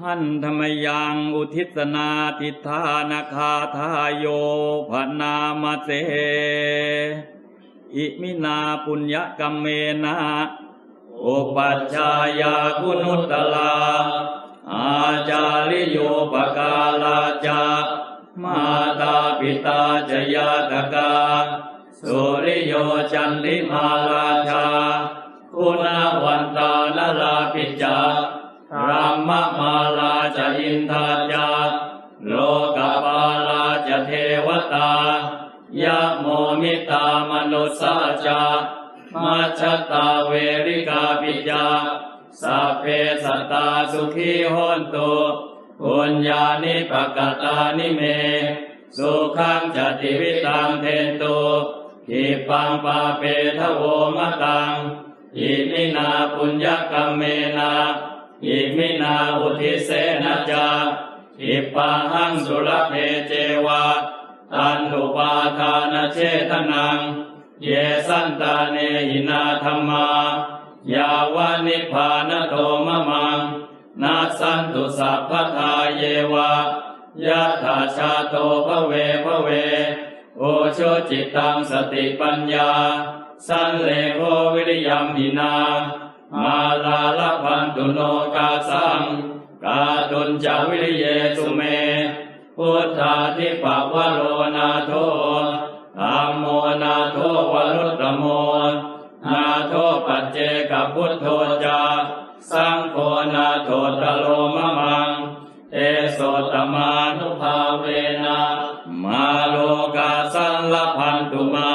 หันธรรมยังอุทิศนาทิธานาคาทายโยพนามเส อิมินาปุญญกรรมเมนะอุปัชฌายาคุณุตตลา อาจาริโยปกาลาจามาตาปิตาจยาตกา สุริโยจันติมาราชา คุณวันตานลาปิจารัมมาลาจะ อินทาจาโลกปาลาจะเทวตายะโมมิตามนุสาจามัชฌตาเวริกาปิจาสัพเพสัตตาสุขีโหนตุปุญญานิปกตานิเม สุขังจติวิตังเทนตุทิปังปาเปทโวมะตังอิมินาปุญญกรรมเมนา อิมินาอุทิเสนะจาอิปังหังสุรเพเจวะตันตุปาทานเชทนัง เยสันตาเนหินาธรรมายาวานิพานโทมะมังนาสันตุสัพพทาเยวะยะถาชาโตภเวภเว โอโชจิตตังสติปัญญา สันเลโกวิริยมหินา มาลาลพันตุโนกาสังกาตุนจาวิริเยสุเม พุทธาทิปะวโรนาโทธัมโมนาโทวรุตโม นาโทปัจเจกพุทโธจาสังโฆนาโทตโลมะมัง เอโสตมานุภาเวนะมาโลกาสังลพันตุมา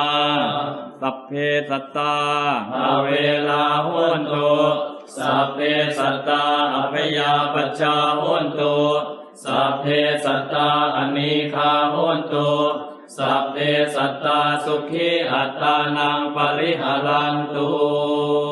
สัพเพสัตตาอาเวลา พเพสัตตาอัพยาปัจจาโหนตุสัพเพสัตตาอนิคาโหนตุสัพเพสัตตาสุขีอัตตานังปริหารันตุ